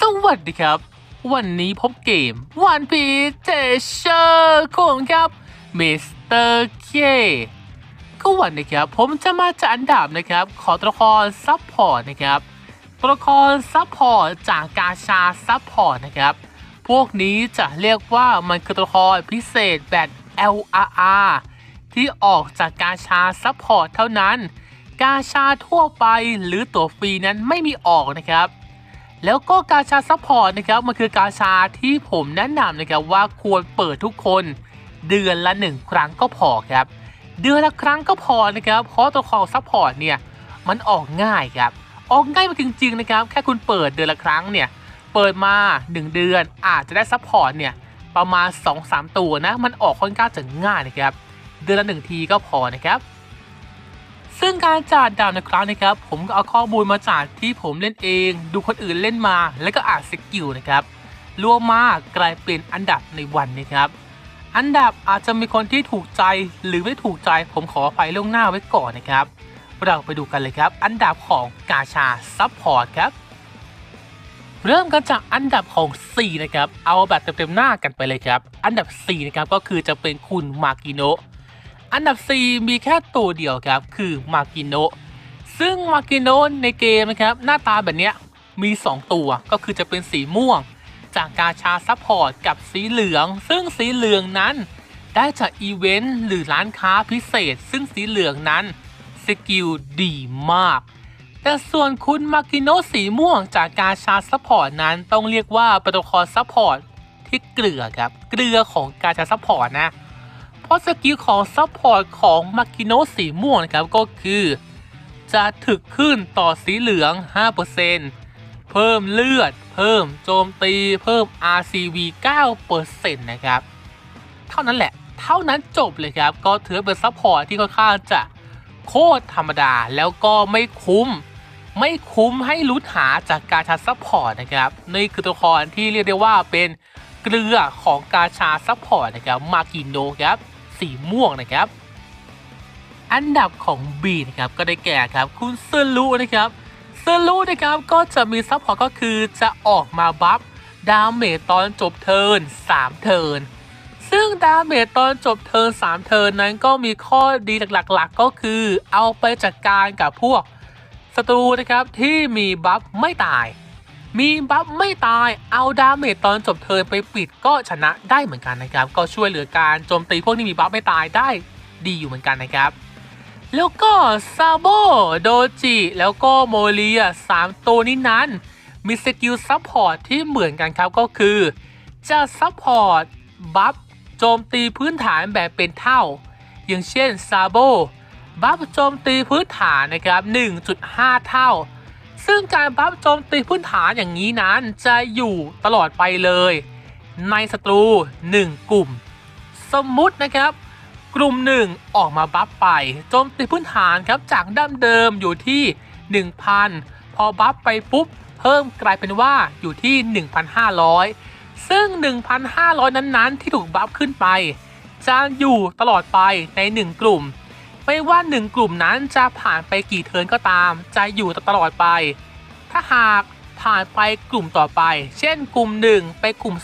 สวัสดีครับ วันนี้พบเกมวันพีเจเชอร์ของครับมิสเตอร์เคก็วันนี้ครับ ผมจะมาจัดอันดับนะครับ ขอตัวละครซับพอร์ตนะครับตัวละครซับพอร์ตจากกาชาซับพอร์ตนะครับ พวกนี้จะเรียกว่ามันคือตัวละครพิเศษแบบ LRR ที่ออกจากกาชาซับพอร์ตเท่านั้น กาชาทั่วไปหรือตัวฟรีนั้นไม่มีออกนะครับ แล้วก็กาชาซัพพอร์ตนะครับมันคือกาชาที่ผมแนะนำนะครับว่าควรเปิดทุกคนเดือนละหนึ่งครั้งก็พอครับ เดือนละครั้งก็พอนะครับ เพราะตัวของซัพพอร์ตเนี่ยมันออกง่ายครับ ออกง่ายมาจริงๆนะครับ แค่คุณเปิดเดือนละครั้งเนี่ย เปิดมา 1 เดือนอาจจะได้ซัพพอร์ตเนี่ยประมาณ 2-3 ตัวนะ มันออกค่อนข้างจะง่ายนะครับ เดือนละหนึ่งทีก็พอนะครับ ซึ่งการจัดดาวในครั้งนะครับผมก็เอาข้อมูลมาจากที่ผมเล่นเอง ดูคนอื่นเล่นมา แล้วก็อ่านสกิลนะครับรวมมากลายเป็นอันดับในวันนะครับ อันดับอาจจะมีคนที่ถูกใจหรือไม่ถูกใจผมขออภัยล่วงหน้าไว้ก่อนนะครับ เราไปดูกันเลยครับ อันดับของกาชาซัพพอร์ตครับ เริ่มกันจากอันดับของ 4 นะครับ เอาแบบเต็มๆหน้ากันไปเลยครับ อันดับ 4 นะครับก็คือจะเป็นคุณมากิโนะ อันดับ 4 มีแค่ตัวเดียวครับคือมากิโนซึ่งมากิโนในเกมนะครับหน้าตาแบบเนี้ยมี 2 ตัวก็คือจะเป็นสีม่วง จากกาชาซัพพอร์ตกับสีเหลือง ซึ่งสีเหลืองนั้น ได้จากอีเวนต์หรือร้านค้าพิเศษ ซึ่งสีเหลืองนั้นสกิลดีมาก แต่ส่วนคุณมากิโนสีม่วงจากกาชาซัพพอร์ตนั้นต้องเรียกว่าเป็นตัวลซัพพอร์ตที่เกลือครับเกลือของกาชาซัพพอร์ตนะ เพราะสกิลของซัพพอร์ตของมากิโนสีม่วงนะครับก็คือ จะถึกขึ้นต่อสีเหลือง 5%เพิ่มเลือด เพิ่มโจมตี เพิ่ม RCV 9%นะครับ เท่านั้นแหละ เท่านั้นจบเลยครับ ก็ถือเป็นซัพพอร์ตที่ค่อนข้างจะโคตรธรรมดาแล้วก็ไม่คุ้ม ไม่คุ้มให้ลุ้นหาจากการชาซัพพอร์ตนะครับนี่คือตัวละครที่เรียกได้ว่าเป็นเกลือของกาชาซัพพอร์ตนะครับ มากิโนครับ สีม่วงนะครับ อันดับของ B นะครับก็ได้แก่ครับคุณเซลูนะครับเซลูนะครับก็จะมีซัพพอร์ตก็คือจะออกมาบัฟดาเมจตอนจบเทิร์น3 เทิร์นซึ่งดาเมจตอนจบเทิร์น3 เทิร์นนั้นก็มีข้อดีหลักๆ ก็คือเอาไปจัดการกับพวกศัตรูนะครับที่มีบัฟไม่ตาย มีบัฟไม่ตายเอาดาเมจตอนจบเทิร์นไปปิดก็ชนะได้เหมือนกันนะครับ ก็ช่วยเหลือการโจมตีพวกที่มีบัฟไม่ตายได้ดีอยู่เหมือนกันนะครับ แล้วก็ซาโบโดจิแล้วก็โมเลียสามตัวนี้นั้นมีสกิลซัพพอร์ตที่เหมือนกันครับก็คือ จะซัพพอร์ตบัฟโจมตีพื้นฐานแบบเป็นเท่า อย่างเช่นซาโบบัฟโจมตีพื้นฐานนะครับ 1.5 เท่า ซึ่งการบัฟโจมตีพื้นฐานอย่างนี้นั้นจะอยู่ตลอดไปเลย ในศัตรู 1 กลุ่ม สมมุตินะครับ กลุ่ม 1 ออกมาบัฟไปโจมตีพื้นฐานครับจากดั้มเดิมอยู่ที่ 1,000 พอบัฟไปปุ๊บ เพิ่มกลายเป็นว่าอยู่ที่ 1,500 ซึ่ง 1,500 นั้นๆ ที่ถูกบัฟขึ้นไป จะอยู่ตลอดไปใน 1 กลุ่ม ไม่ว่า1กลุ่มนั้นจะผ่านไปกี่เทิร์นก็ตาม จะอยู่ตลอดไป ถ้าหากผ่านไปกลุ่มต่อไป เช่นกลุ่ม 1 ไปกลุ่ม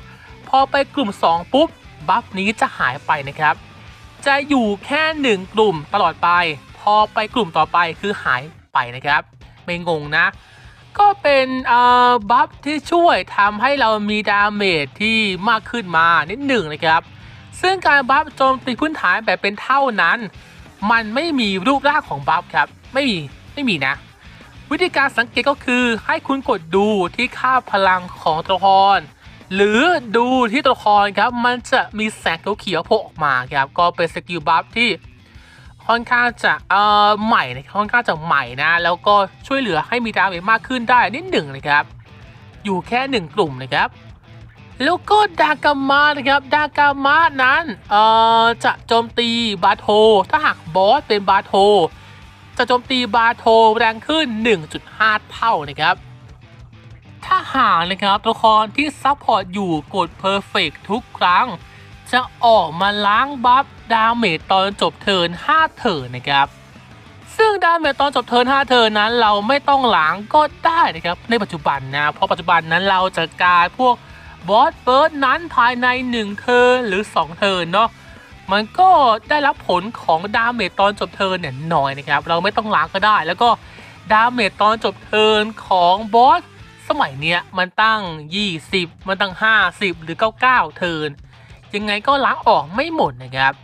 2 พอไปกลุ่ม 2 ปุ๊บ บัฟนี้จะหายไปนะครับ จะอยู่แค่ 1 กลุ่มตลอดไป พอไปกลุ่มต่อไปคือหายไปนะครับ ไม่งงนะ ก็เป็นเอ่อบัฟที่ช่วยทำให้เรามีดาเมจที่มากขึ้นมานิดหนึ่งนะครับ ซึ่งการบัฟโจมตีพื้นฐานแบบเป็นเท่านั้น มันไม่มีรูปร่างของบัฟครับ ไม่มีไม่มีนะ วิธีการสังเกตก็คือให้คุณกดดูที่ค่าพลังของตัวละคร หรือดูที่ตัวละครครับ มันจะมีแสงเขียวโผล่ออกมาครับ ก็เป็นสกิลบัฟที่ค่อนข้างจะเอ่อใหม่นะค่อนข้างจะใหม่นะ แล้วก็ช่วยเหลือให้มีดาเมจมากขึ้นได้นิดหนึ่งนะครับ อยู่แค่หนึ่งกลุ่มนะครับ แล้วก็ดากามะนะครับดากามะนั้นเอ่อจะโจมตีบาโท ถ้าหากบอสเป็นบาโท จะโจมตีบาโทแรงขึ้น 1.5 เท่านะครับ ถ้าหากนะครับตัวละครที่ซัพพอร์ตอยู่กด Perfect ทุกครั้ง จะออกมาล้างบัฟดาเมจตอนจบเทิร์น5เทิร์นนะครับซึ่งดาเมจตอนจบเทิร์น5เทิร์นนั้นเราไม่ต้องหลังก็ได้นะครับในปัจจุบันนะ เพราะปัจจุบันนั้นเราจะการพวก บอสเบิร์ดนั้นภายใน 1 เทิร์นหรือ 2 เทิร์นเนาะมันก็ได้รับผลของดาเมจตอนจบเทิร์นเนี่ยน้อยนะครับ เราไม่ต้องล้างก็ได้ แล้วก็ดาเมจตอนจบเทิร์นของบอสสมัยเนี้ยมันตั้ง 20 มันตั้ง 50 หรือ 99 เทิร์นยังไงก็ล้างออกไม่หมดนะครับ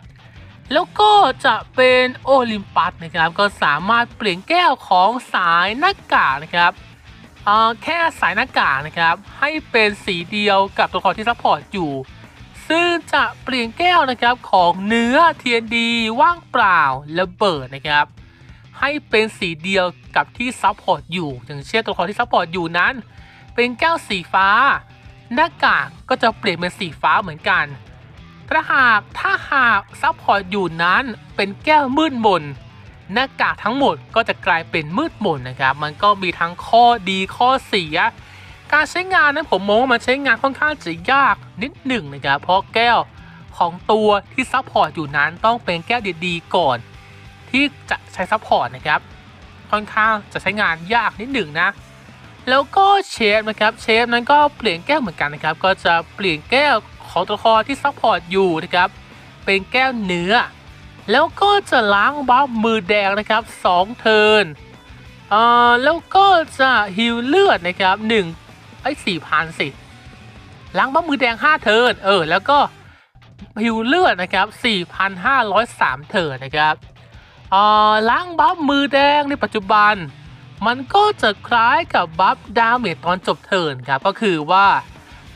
แล้วก็จะเป็นโอลิมปัสนะครับ ก็สามารถเปลี่ยนแก้วของสายหน้ากากนะครับ แค่สายหน้ากากนะครับ ให้เป็นสีเดียวกับตัวละครที่ซัพพอร์ตอยู่ ซึ่งจะเปลี่ยนแก้วนะครับของเนื้อ TND ว่างเปล่าระเบิดนะครับ ให้เป็นสีเดียวกับที่ซัพพอร์ตอยู่ อย่างเช่นตัวละครที่ซัพพอร์ตอยู่นั้น เป็นแก้วสีฟ้า หน้ากากก็จะเปลี่ยนเป็นสีฟ้าเหมือนกันถ้าหากถ้าหากซัพพอร์ตอยู่นั้นเป็นแก้วมืดมน หน้ากากทั้งหมดก็จะกลายเป็นมืดมนนะครับ มันก็มีทั้งข้อดีข้อเสีย การใช้งานนั้นผมมองว่ามันใช้งานค่อนข้างจะยากนิดหนึ่งนะครับเพราะแก้วของตัวที่ซัพพอร์ตอยู่นั้นต้องเป็นแก้วดีๆก่อน ที่จะใช้ซัพพอร์ตนะครับค่อนข้างจะใช้งานยากนิดหนึ่งนะแล้วก็เชฟนะครับเชฟนั้นก็เปลี่ยนแก้วเหมือนกันนะครับ ก็จะเปลี่ยนแก้วของตัวละครที่ซัพพอร์ตอยู่นะครับเป็นแก้วเนื้อ แล้วก็จะล้างบัฟมือแดงนะครับ2เทิร์นเอ่อแล้วก็จะฮิลเลือดนะครับ1ไอ้สี่พันสิล้างบัฟมือแดง 5 เทิร์นเออแล้วก็ฮิลเลือดนะครับ4,503 เทิร์นนะครับเอ่อล้างบัฟมือแดงในปัจจุบัน มันก็จะคล้ายกับบัฟดาเมจตอนจบเทิร์นครับก็คือว่า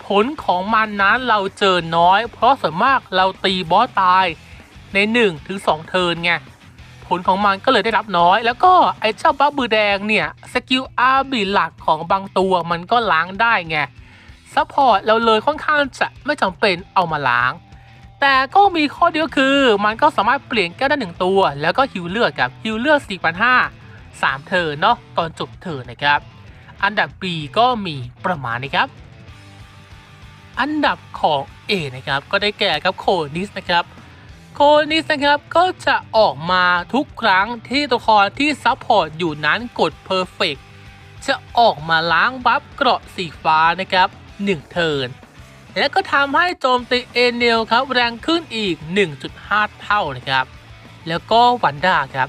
ผลของมันนั้นเราเจอน้อย เพราะส่วนมากเราตีบอสตาย ใน1ถึง2เทิร์นไงผลของมันก็เลยได้รับน้อย แล้วก็ไอ้เจ้าบัฟบือแดงเนี่ยสกิลอาร์บีหลักของบางตัวมันก็ล้างได้ไงซัพพอร์ตเราเลยค่อนข้างจะไม่จำเป็นเอามาล้าง แต่ก็มีข้อเดียวคือ มันก็สามารถเปลี่ยนแก้วได้หนึ่งตัว แล้วก็ฮิวเลือดกับฮิวเลือด4,500 3เทิร์นเนาะตอนจบเทิร์นนะครับ อันดับ B ก็มีประมาณนี้ครับ อันดับของ A นะครับก็ได้แก่ครับโคนิสนะครับ โคนิสนะครับก็จะออกมาทุกครั้งที่ตัวละครที่ซัพพอร์ตอยู่นั้นกด Perfect จะออกมาล้างบัฟเกราะสีฟ้านะครับ 1 เทิร์นและก็ทำให้โจมตีเอเนลครับแรงขึ้นอีก 1.5 เท่านะครับ แล้วก็วันด้าครับ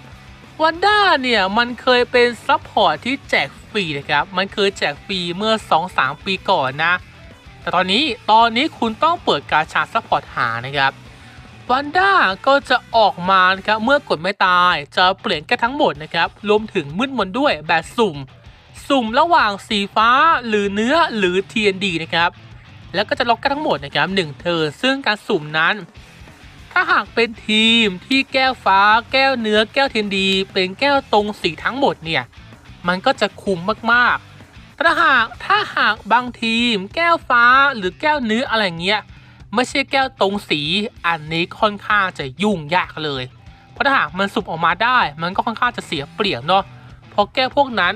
วันด้าเนี่ยมันเคยเป็นซัพพอร์ตที่แจกฟรีนะครับ มันเคยแจกฟรีเมื่อ 2-3 ปีก่อนนะ แต่ตอนนี้ตอนนี้คุณต้องเปิดการชาร์จซัพพอร์ตหานะครับ วันด้าก็จะออกมานะครับเมื่อกดไม่ตายจะเปลี่ยนแค่ทั้งหมดนะครับรวมถึงมืดมนด้วยแบบสุ่ม สุ่มระหว่างสีฟ้าหรือเนื้อหรือ TND นะครับแล้วก็จะล็อกกันทั้งหมดนะครับ1เธอซึ่งการสุ่มนั้น ถ้าหากเป็นทีมที่แก้วฟ้า แก้วเนื้อแก้ว TND เป็นแก้วตรงสีทั้งหมดเนี่ยมันก็จะคุ้มมากๆถ้าหากถ้าหากบางทีม แก้วฟ้าหรือแก้วเนื้ออะไรเงี้ย ไม่ใช่แก้วตรงสีอันนี้ค่อนข้างจะยุ่งยากเลย เพราะถ้าหากมันสุ่มออกมาได้ มันก็ค่อนข้างจะเสียเปรียบเนาะเพราะแก้วพวกนั้น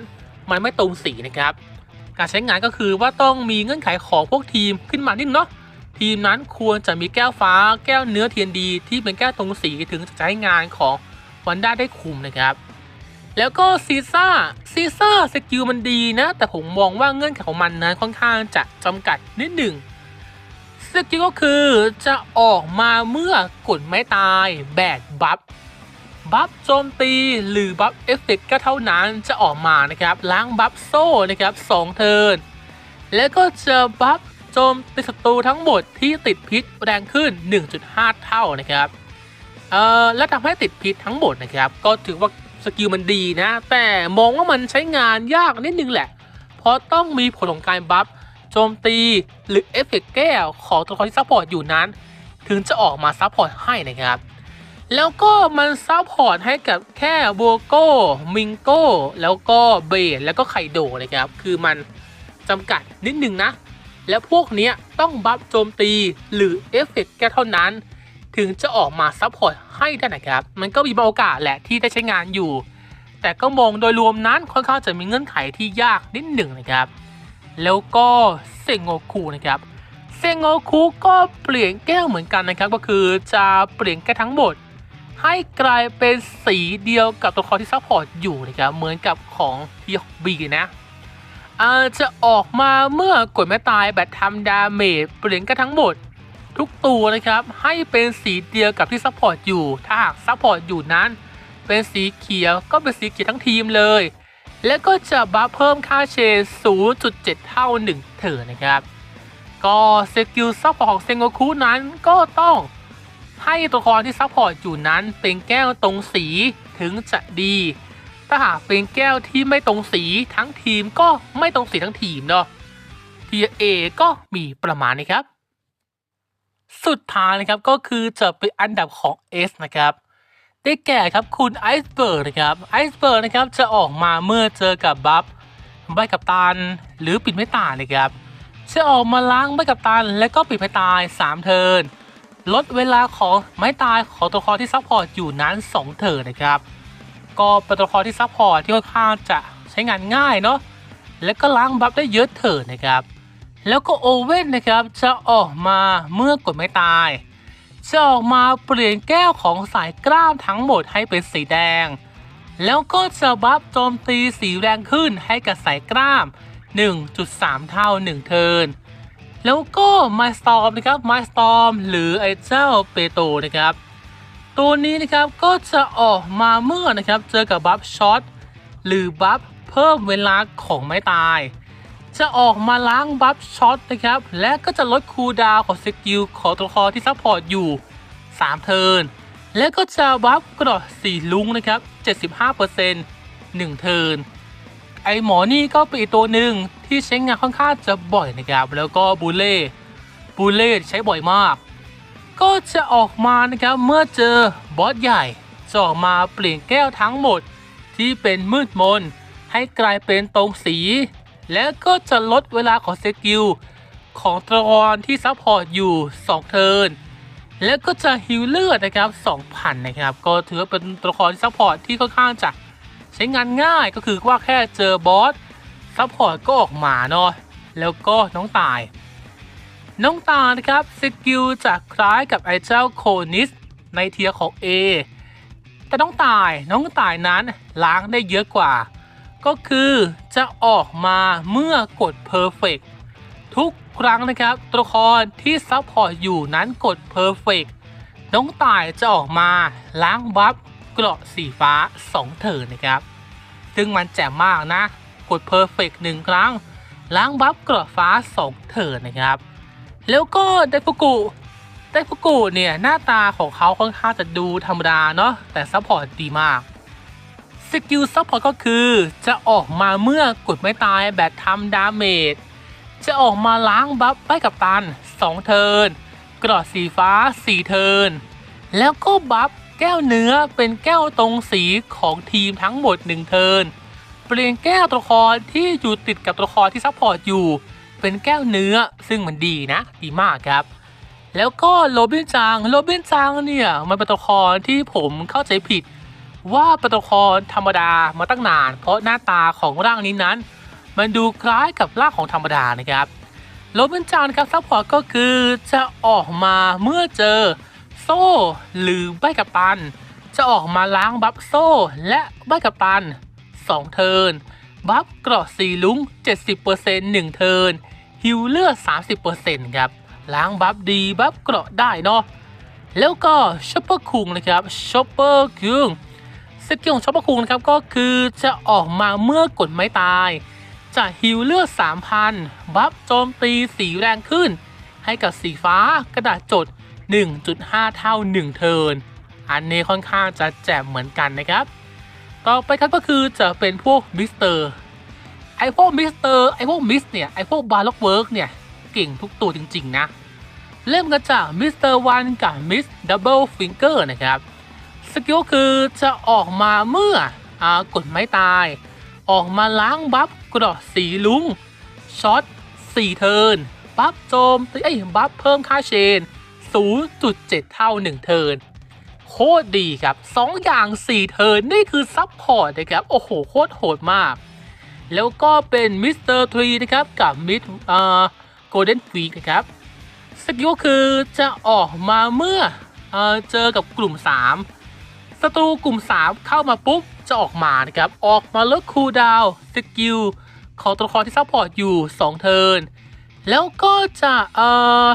มันไม่ตรงสีนะครับ การใช้งานก็คือว่าต้องมีเงื่อนไขของพวกทีมขึ้นมานิดเนาะทีมนั้นควรจะมีแก้วฟ้าแก้วเนื้อเทียนดี ที่เป็นแก้วตรงสีถึงจะใช้งานของวันด้าได้คุมนะครับ แล้วก็ซีซ่าซีซ่าสกิลมันดีนะ แต่ผมมองว่าเงื่อนไขของมันนั้นค่อนข้างจะจำกัดนิดหนึ่ง สกิลก็คือจะออกมาเมื่อกดไม่ตายแบดบัฟบัฟโจมตีหรือบัฟเอฟเฟกก็เท่านั้นจะออกมานะครับล้างบัฟโซ่นะครับ2เทิร์นแล้วก็จะบัฟโจมตีศัตรูทั้งหมดที่ติดพิษแรงขึ้น 1.5 เท่านะครับเอ่อและทำให้ติดพิษทั้งหมดนะครับ ก็ถือว่าสกิลมันดีนะ แต่มองว่ามันใช้งานยากนิดนึงแหละ เพราะต้องมีผลของการบัฟ จมตี หรือเอฟเฟกต์แก้วของตัวละครที่ซัพพอร์ตอยู่นั้น ถึงจะออกมาซัพพอร์ตให้นะครับ แล้วก็มันซัพพอร์ตให้กับแค่โบโก้ มิงโก้ แล้วก็เบดแล้วก็ไคโดนะครับ คือมันจำกัดนิดนึงนะ แล้วพวกนี้ต้องบัฟโจมตีหรือเอฟเฟกต์แก้วเท่านั้น ถึงจะออกมาซัพพอร์ตให้ได้นะครับ มันก็มีโอกาสแหละที่ได้ใช้งานอยู่แต่ก็มองโดยรวมนั้นค่อนข้างจะมีเงื่อนไขที่ยากนิดหนึ่งนะครับ แล้วก็เซงโงคูนะครับเซงโงคูก็เปลี่ยนแก้วเหมือนกันนะครับ ก็คือจะเปลี่ยนแก้วทั้งหมด ให้กลายเป็นสีเดียวกับตัวละครที่ซัพพอร์ตอยู่นะครับเหมือนกับของทีบีนะอาจะออกมาเมื่อกดไม่ตายแบบทำดาเมจเปลี่ยนกันทั้งหมด ทุกตัวนะครับ ให้เป็นสีเดียวกับที่ซัพพอร์ตอยู่ ถ้าหากซัพพอร์ตอยู่นั้น เป็นสีเขียวก็เป็นสีเขียวทั้งทีมเลย และก็จะบัฟเพิ่มค่าเชน0.7 เท่า 1 เถิดนะครับ ก็สกิลซัพพอร์ตของเซงโกคุนั้นก็ต้องให้ตัวละครที่ซัพพอร์ตอยู่นั้นเป็นแก้วตรงสีถึงจะดี ถ้าหากเป็นแก้วที่ไม่ตรงสีทั้งทีมก็ไม่ตรงสีทั้งทีมเนาะทีเอก็มีประมาณนี้ครับ สุดท้ายนะครับก็คือจะเป็นอันดับของ S นะครับ ได้แก่ครับคุณไอซ์เบิร์กนะครับไอซ์เบิร์กนะครับจะออกมาเมื่อเจอกับบัฟใบกับตันหรือปิดไม่ตายนะครับจะออกมาล้างใบกับตันและก็ปิดไม่ตาย 3 เทิร์นลดเวลาของไม้ตายของตัวละครที่ซัพพอร์ตอยู่นั้น 2 เทิร์นนะครับก็เป็นตัวละครที่ซัพพอร์ตที่ค่อนข้างจะใช้งานง่ายเนาะและก็ล้างบัฟได้เยอะเถิดนะครับ แล้วก็โอเว่นนะครับจะออกมาเมื่อกดไม่ตาย จะออกมาเปลี่ยนแก้วของสายกล้ามทั้งหมดให้เป็นสีแดง แล้วก็จะบัฟโจมตีสีแรงขึ้นให้กับสายกล้าม 1.3 เท่า 1 เทิร์นแล้วก็ไมสตอมนะครับไมสตอมหรือไอ้เจ้าเปโตนะครับ ตัวนี้นะครับก็จะออกมาเมื่อนะครับเจอกับบัฟช็อตหรือบัฟเพิ่มเวลาของไม้ตาย จะออกมาล้างบัฟช็อตนะครับ และก็จะลดคูลดาวของสกิลของตัวละครที่ซัพพอร์ตอยู่ 3 เทิร์น และก็จะบัฟกระโดดสีลุงนะครับ 75% 1 เทิร์น ไอหมอนี่ก็เป็นอีกตัวหนึ่งที่ใช้งานค่อนข้างจะบ่อยนะครับ แล้วก็บูเล่ บูเล่ใช้บ่อยมาก ก็จะออกมานะครับเมื่อเจอบอสใหญ่จะออกมาเปลี่ยนแก้วทั้งหมดที่เป็นมืดมนให้กลายเป็นตรงสี และก็จะลดเวลาของสกิลของตัวละครที่ซัพพอร์ตอยู่ 2 เทิร์น แล้วก็จะฮิลเลือดนะครับ 2,000 นะครับ ก็ถือว่าเป็นตัวละครที่ซัพพอร์ตที่ค่อนข้างจะใช้งานง่ายก็คือว่าแค่เจอบอสซัพพอร์ตก็ออกมาเนาะ แล้วก็น้องตาย น้องตานะครับสกิลจะคล้ายกับไอเจ้าโคนิสในเทียร์ของ A แต่น้องตายน้องตายนั้นล้างได้เยอะกว่า ก็คือจะออกมาเมื่อกด Perfect ทุกครั้งนะครับ ตัวละครที่ซัพพอร์ตอยู่นั้นกด Perfect น้องตายจะออกมาล้างบัฟเกราะสีฟ้า 2 เถิดนะครับ ซึ่งมันแจ่มมากนะ กด Perfect 1 ครั้ง ล้างบัฟเกราะฟ้า 2 เถิดนะครับ แล้วก็ไดฟุกุไดฟุกุเนี่ย หน้าตาของเขาค่อนข้างจะดูธรรมดาเนาะแต่ซัพพอร์ตดีมาก สกิลซัพพอร์ตก็คือจะออกมาเมื่อกดไม่ตายแบบทำดาเมจ จะออกมาล้างบัฟไปกับตัน 2 เทิร์นกรอดสีฟ้า 4 เทิร์นแล้วก็บัฟแก้วเนื้อเป็นแก้วตรงสีของทีมทั้งหมด 1 เทิร์นเปลี่ยนแก้วตัวละครที่อยู่ติดกับตัวละครที่ซัพพอร์ตอยู่ เป็นแก้วเนื้อซึ่งมันดีนะ ดีมากครับ แล้วก็โรบินจังโรบินจังเนี่ยมันเป็นตัวละครที่ผมเข้าใจผิด ว่าเป็นตัวละครธรรมดามาตั้งนาน เพราะหน้าตาของร่างนี้นั้น มันดูคล้ายกับร่างของธรรมดานะครับโรบินจังครับซัพพอร์ตก็คือจะออกมาเมื่อเจอโซ่หรือใบกับตัน จะออกมาล้างบัฟโซ่ และใบกับตัน 2 เทิร์นบัฟเกราะสีลุ้ง 70% 1 เทิร์นฮิวเลือด 30%ครับล้างบัฟดีบัฟเกราะได้เนาะแล้วก็ชอปเปอร์คุงนะครับชอปเปอร์คุง สกิลของชอปปอร์คุงนะครับก็คือจะออกมาเมื่อกดไม้ตาย จะฮิวเลือด 3,000 บัฟโจมตีสีแรงขึ้น ให้กับสีฟ้ากระดาษจด 1.5 เท่า 1 เทิร์นอันนี้ค่อนข้างจะแจ่มเหมือนกันนะครับ ต่อไปครับก็คือจะเป็นพวกมิสเตอร์ไอพวกมิสเตอร์ไอพวกมิสเนี่ยไอพวกบาร์ล็อกเวิร์กเนี่ยเก่งทุกตัวจริง ๆ นะ เริ่มกันจากมิสเตอร์วันกับมิสดับเบิลฟิงเกอร์นะครับ สกิลคือจะออกมาเมื่ออกดไม้ตาย ออกมาล้างบัฟกรอดสีลุงช็อต4เทิร์นบัฟโจมตีไอ้บัฟเพิ่มค่าเชน 0.7 เท่า 1 เทิร์นโคตรดีครับ 2 อย่าง 4 เทิร์นนี่คือซับพอร์ตนะครับ โอ้โห โคตรโหดมาก แล้วก็เป็นมิสเตอร์ทรีนะครับ กับมิดอ่อโกลเด้นฟีกนะครับสกิลคือจะออกมาเมื่อเออเจอกับกลุ่ม 3 ศัตรูกลุ่ม 3 เข้ามาปุ๊บ จะออกมานะครับ ออกมาลดคูลดาวสกิลของตัวละครที่ซัพพอร์ตอยู่ 2 เทิร์น แล้วก็จะเอ่อ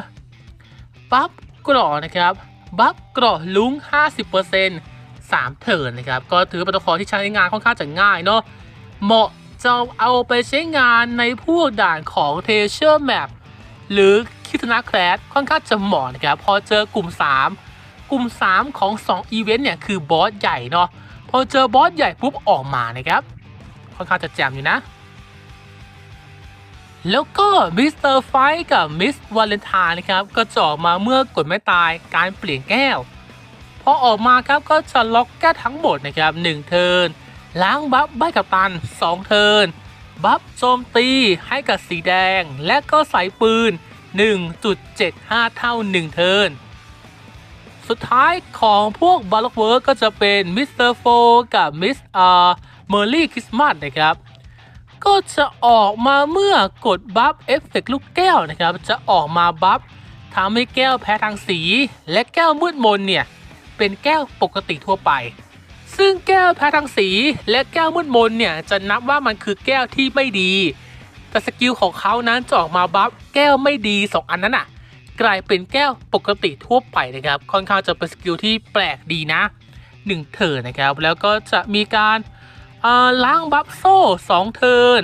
บัฟกรอนะครับ บัฟกรอลุ้ง 50% 3 เทิร์นนะครับ ก็ถือเป็นตัวละครที่ใช้งานค่อนข้างจะง่ายเนาะ เหมาะจะเอาไปใช้งานในพวกด่านของเทเชอร์แมปหรือคิทนาแคลสค่อนข้างจะเหมาะนะครับ พอเจอกลุ่ม 3 กลุ่ม 3 ของ 2 อีเวนต์เนี่ย คือบอสใหญ่เนาะพอเจอบอสใหญ่ปุ๊บออกมานะครับค่อนข้างจะแจมอยู่นะ แล้วก็มิสเตอร์ไฟกับมิสวาเลนไทน์นะครับ ก็จะออกมาเมื่อกดไม่ตายการเปลี่ยนแก้ว พอออกมาครับก็จะล็อกแก้วทั้งหมดนะครับ 1 เทิร์นล้างบัฟใบกับตัน 2 เทิร์นบัฟโจมตีให้กับสีแดง และก็ใส่ปืน 1.75 เท่า 1 เทิร์น สุดท้ายของพวกบาล็อกเวิร์กก็จะเป็นมิสเตอร์โฟกับมิสอ่าเมอร์ลี่คริสต์มาสนะครับก็จะออกมาเมื่อกดบัฟเอฟเฟกลูกแก้วนะครับ จะออกมาบัฟทำให้แก้วแพ้ทางสี และแก้วมืดมนเนี่ย เป็นแก้วปกติทั่วไป ซึ่งแก้วแพ้ทางสีและแก้วมืดมนเนี่ย จะนับว่ามันคือแก้วที่ไม่ดี แต่สกิลของเขานั้นจะออกมาบัฟแก้วไม่ดี 2 อันนั้นอะ กลายเป็นแก้วปกติทั่วไปนะครับ ค่อนข้างจะเป็นสกิลที่แปลกดีนะ1เทิร์นนะครับ แล้วก็จะมีการล้างบัฟโซ่ 2 เทิร์น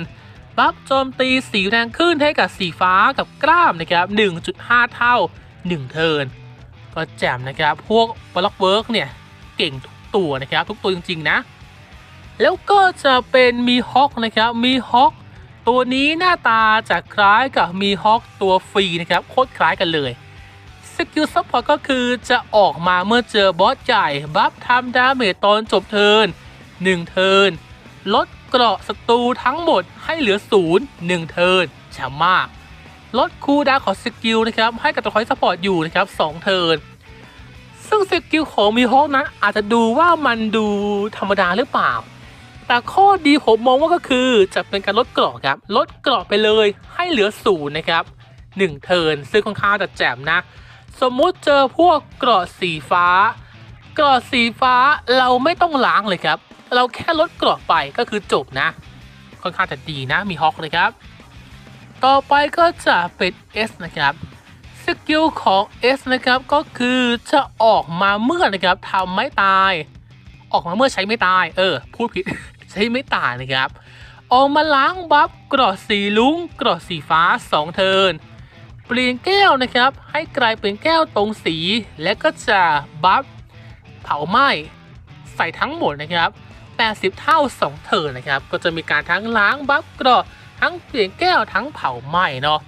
บัฟโจมตีสีแรงขึ้นให้กับสีฟ้ากับกล้ามนะครับ 1.5 เท่า 1 เทิร์นก็แจ่มนะครับ พวกบล็อกเวิร์กเนี่ย เก่งทุกตัวนะครับ ทุกตัวจริง ๆ นะ แล้วก็จะเป็นมีฮอคนะครับ มีฮอค ตัวนี้หน้าตาจะคล้ายกับมีฮอคตัวฟรีนะครับโคตรคล้ายกันเลยสกิลซัพพอร์ตก็คือจะออกมาเมื่อเจอบอสใหญ่ บัฟทำดาเมจตอนจบเทิร์น1 เทิร์นลดเกราะศัตรูทั้งหมดให้เหลือศูนย์หนึ่งเทิร์นฉ่ำมาก ลดคูลดาของสกิลนะครับให้กับตัวคอยซัพพอร์ตอยู่นะครับสองเทิร์นซึ่งสกิลของมีฮอคนั้นอาจจะดูว่ามันดูธรรมดาหรือเปล่า แต่ข้อดีผมมองว่าก็คือจะเป็นการลดเกราะครับ ลดเกราะไปเลยให้เหลือศูนย์นะครับหนึ่งเทิร์นซึ่งค่อนข้างจะแจ่มนะ สมมุติเจอพวกเกราะสีฟ้าเกราะสีฟ้าเราไม่ต้องล้างเลยครับ เราแค่ลดเกราะไปก็คือจบนะ ค่อนข้างจะดีนะมีฮอคเลยครับ ต่อไปก็จะเป็น S นะครับสกิลของ S นะครับก็คือจะออกมาเมื่อนะครับทำไม่ตาย ออกมาเมื่อใช้ไม่ตาย เออ พูดผิด ใช้ไม่ตายนะครับออกมาล้างบัฟกรอดสีลุ้งกรอดสีฟ้า 2 เทินเปลี่ยนแก้วนะครับ ให้กลายเป็นแก้วตรงสี และก็จะบัฟเผาไหม้ใส่ทั้งหมดนะครับ 80 เท่า 2 เทินนะครับ ก็จะมีการทั้งล้างบัฟกรอดทั้งเปลี่ยนแก้วทั้งเผาไหม้เนาะ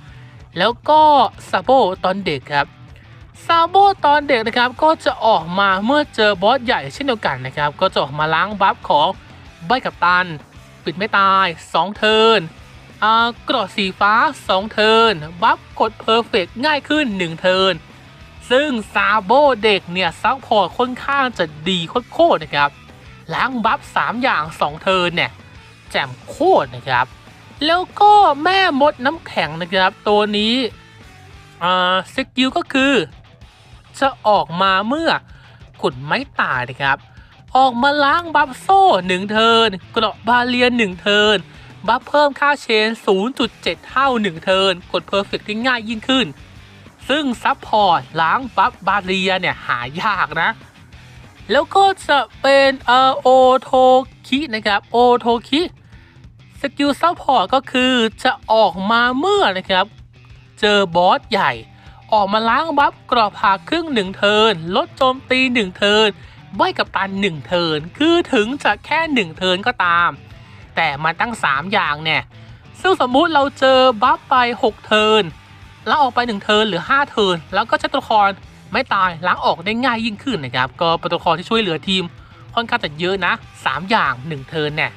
แล้วก็ซาโบตอนเด็กครับซาโบตอนเด็กนะครับก็จะออกมาเมื่อเจอบอสใหญ่เช่นเดียวกันนะครับ ก็จะออกมาล้างบัฟของ ใบกับตัน ปิดไม่ตาย 2 เทิร์นอ่ากรอดสีฟ้า 2 เทิร์นบัฟกดเพอร์เฟกง่ายขึ้น 1 เทิร์นซึ่งซาโบเด็กเนี่ยซัพพอร์ตค่อนข้างจะดีโคตรนะครับล้างบัฟ3อย่าง 2 เทิร์นเนี่ยแจ่มโคตรนะครับ แล้วก็แม่มดน้ำแข็งนะครับ ตัวนี้อ่าสกิลก็คือ จะออกมาเมื่อกดไม้ตายนะครับ ออกมาล้างบัฟโซ่1เทิร์นเกราะบาเลียน1เทิร์นบัฟเพิ่มค่าเชน 0.7 เท่า 1 เทิร์นกดเพอร์เฟกได้ง่ายยิ่งขึ้น ซึ่งซับพอร์ตล้างบัฟบาเลียเนี่ยหายากนะ แล้วก็จะเป็นเอ่อโอโทคินะครับโอโทคิสกิลซัพพอร์ตก็คือจะออกมาเมื่อนะครับ เจอบอสใหญ่ ออกมาล้างบัฟกรอบผ่าครึ่งหนึ่งเทิร์นลดโจมตีหนึ่งเทิร์น ใบกับตันหนึ่งเทิร์นคือถึงจะแค่หนึ่งเทิร์นก็ตาม แต่มันตั้ง 3 อย่างเนี่ยซึ่งสมมุติเราเจอบัฟไป 6 เทิร์นล้วออกไป 1 เทิร์นหรือ 5 เทิร์นแล้วก็ใช้ตัวละครไม่ตายล้างออกได้ง่ายยิ่งขึ้นนะครับ ก็เป็นตัวละครที่ช่วยเหลือทีมค่อนข้างจะเยอะนะ 3 อย่าง 1 เทิร์นเนี่ย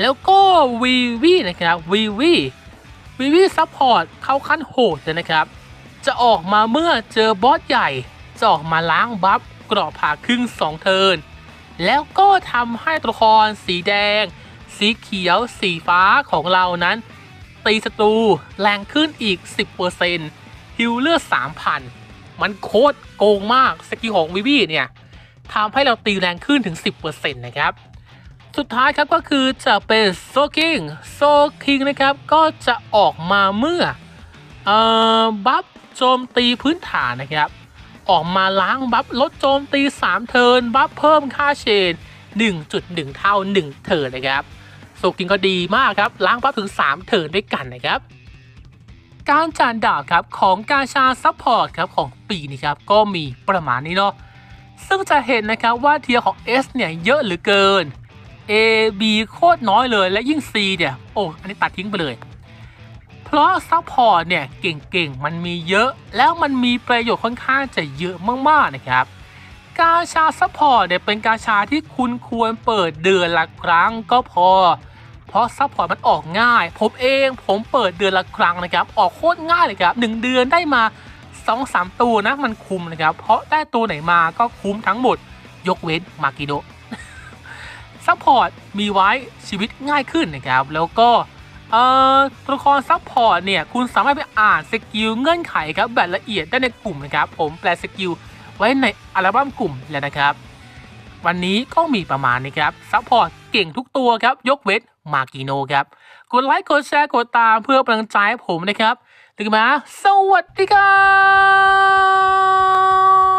แล้วก็วีวีนะครับวีวีวีวีซัพพอร์ตเข้าขั้นโหดเลยนะครับ จะออกมาเมื่อเจอบอสใหญ่ จะออกมาล้างบัฟ กรอบผ่าครึ่ง 2 เทิร์น แล้วก็ทำให้ตัวละครสีแดง สีเขียว สีฟ้าของเรานั้น ตีศัตรูแรงขึ้นอีก 10%ฮิลเลือด3,000 มันโคตรโกงมากสกิลของวิวีเนี่ยทำให้เราตีแรงขึ้นถึง 10%นะครับสุดท้ายครับก็คือจะเป็นโซคิงโซคิงนะครับก็จะออกมาเมื่อเอ่อบัฟโจมตีพื้นฐานนะครับ ออกมาล้างบัฟลดโจมตี 3 เทิร์นบัฟเพิ่มค่าเชน 1.1 เท่า 1 เทิร์นนะครับโซคิงก็ดีมากครับล้างบัฟถึง 3 เทิร์นด้วยกันนะครับการจานดาบครับของกาชาซัพพอร์ตครับของปีนี้ครับก็มีประมาณนี้เนาะซึ่งจะเห็นนะครับว่าเทียร์ของ S เนี่ยเยอะเหลือเกิน A B โคตรน้อยเลยและยิ่ง C เนี่ยโอ้อันนี้ตัดทิ้งไปเลย เพราะซัพพอร์ตเนี่ยเก่งๆ มันมีเยอะ แล้วมันมีประโยชน์ค่อนข้างจะเยอะมากๆนะครับ กาชาซัพพอร์ตเนี่ยเป็นกาชาที่คุณควรเปิดเดือนละครั้งก็พอ เพราะซัพพอร์ตมันออกง่าย ผมเองผมเปิดเดือนละครั้งนะครับ ออกโคตรง่ายเลยครับหนึ่งเดือนได้มา2อสามตัวนะมันคุ้มนะครับ เพราะได้ตัวไหนมาก็คุ้มทั้งหมด ยกเว้นมากิโดซัพพอร์ตมีไว้ชีวิตง่ายขึ้นนะครับ แล้วก็ เอ่อตัวละครซัพพอร์ตเนี่ยคุณสามารถไปอ่านสกิลเงื่อนไขครับแบบละเอียดได้ในกลุ่มนะครับ ผมแปลสกิลไว้ในอัลบั้มกลุ่มแล้วนะครับ วันนี้ก็มีประมาณนี้ครับซัพพอร์ตเก่งทุกตัวครับ ยกเว้นมากิโนครับ กดไลค์กดแชร์กดตามเพื่อกำลังใจผมนะครับถึงมาสวัสดีครับ